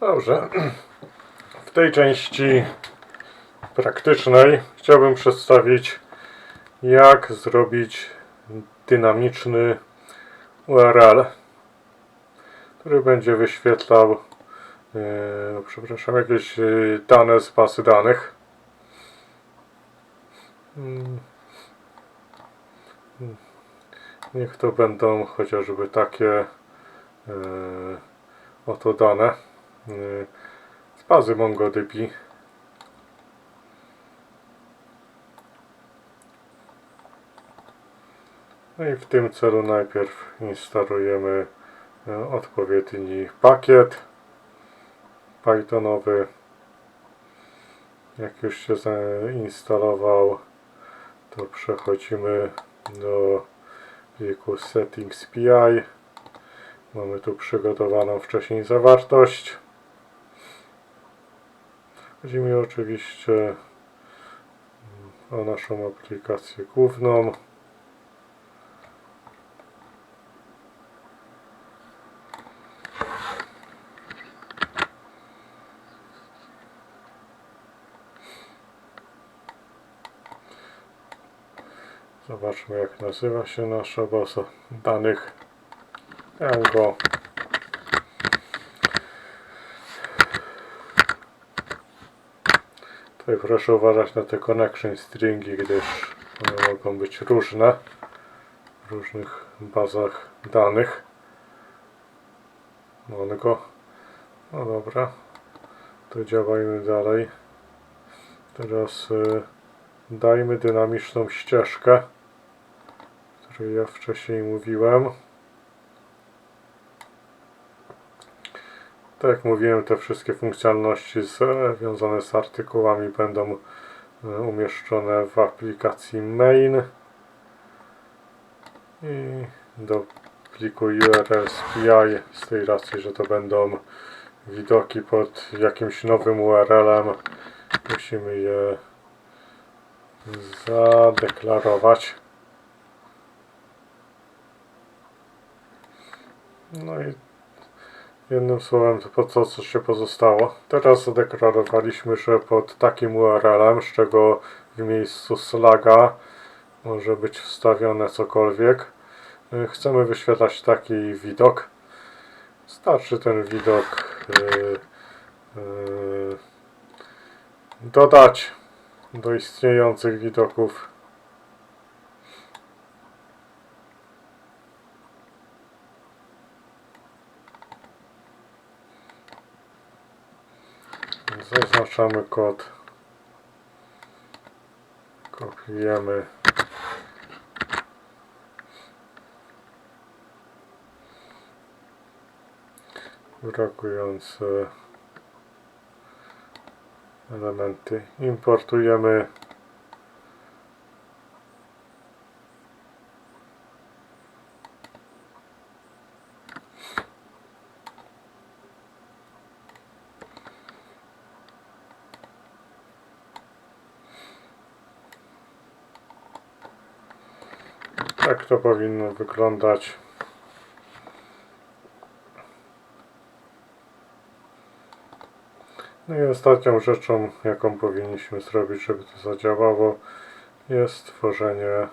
Dobrze. W tej części praktycznej chciałbym przedstawić jak zrobić dynamiczny URL, który będzie wyświetlał no, przepraszam, jakieś e, dane z bazy danych. Mm. Mm. Niech to będą chociażby takie e, oto dane z bazy MongoDB. No i w tym celu najpierw instalujemy e, odpowiedni pakiet Pythonowy. Jak już się zainstalował, to przechodzimy do pliku settings PI. Mamy tu przygotowaną wcześniej zawartość. Chodzi mi oczywiście mm, o naszą aplikację główną. Zobaczmy jak nazywa się nasza baza danych. Tango. Tutaj proszę uważać na te connection stringi, gdyż one mogą być różne w różnych bazach danych. Mongo. No dobra. To działajmy dalej. Teraz y, dajmy dynamiczną ścieżkę, o której ja wcześniej mówiłem. Tak jak mówiłem, te wszystkie funkcjonalności związane z artykułami będą e, umieszczone w aplikacji main. I do pliku URL SPI z tej racji, że to będą widoki pod jakimś nowym URL-em musimy je zadeklarować. No i Jednym słowem to po co, co się pozostało. Teraz zadeklarowaliśmy, że pod takim URL-em, z czego w miejscu slaga może być wstawione cokolwiek, y, chcemy wyświetlać taki widok. Starczy ten widok yy, yy, dodać do istniejących widoków. Zaznaczamy kod. Kopiujemy. Brakujące elementy. Importujemy Tak to powinno wyglądać. No i ostatnią rzeczą, jaką powinniśmy zrobić, żeby to zadziałało, jest stworzenie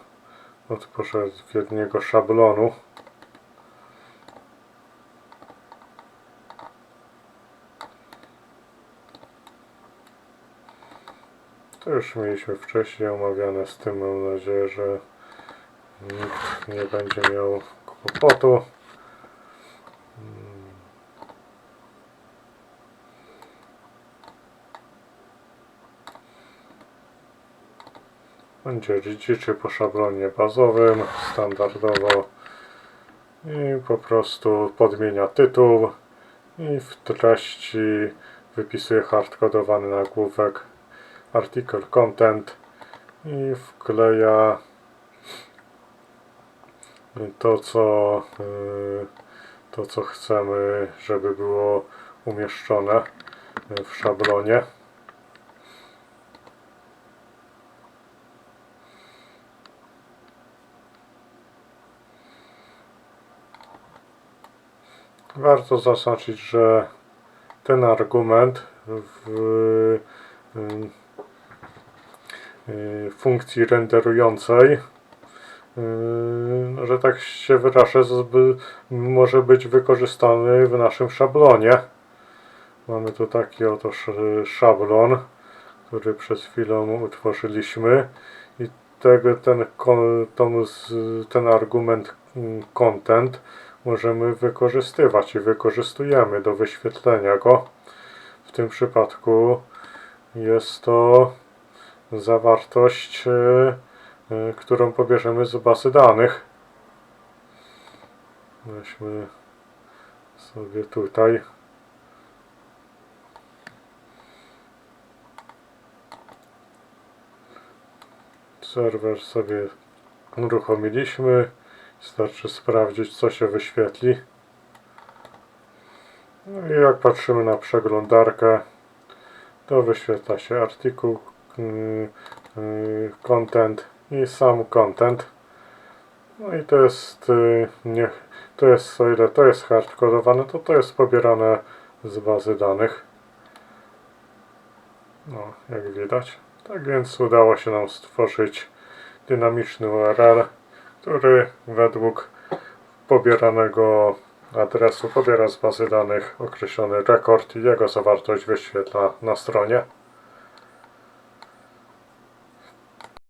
odpowiedniego szablonu. To już mieliśmy wcześniej omawiane z tym, mam nadzieję, że nikt nie będzie miał kłopotu. Będzie liczyć po szablonie bazowym, standardowo i po prostu podmienia tytuł i w treści wypisuje hardkodowany nagłówek article content i wkleja to co y, to co chcemy żeby było umieszczone w szablonie. Warto zaznaczyć, że ten argument w y, funkcji renderującej, y, że tak się wyrażę, może być wykorzystany w naszym szablonie. Mamy tu taki oto sz- szablon, który przed chwilą utworzyliśmy i tego, ten, z- ten argument mm, content możemy wykorzystywać i wykorzystujemy do wyświetlenia go. W tym przypadku jest to zawartość, e, którą pobierzemy z bazy danych. Weźmy sobie tutaj. Serwer sobie uruchomiliśmy. Wystarczy sprawdzić, co się wyświetli. No i jak patrzymy na przeglądarkę, to wyświetla się artykuł, yy, yy, content i sam content. No i to jest, yy, nie, to jest, o ile to jest hardkodowane, to to jest pobierane z bazy danych. No, jak widać. Tak więc udało się nam stworzyć dynamiczny URL, który według pobieranego adresu pobiera z bazy danych określony rekord i jego zawartość wyświetla na stronie.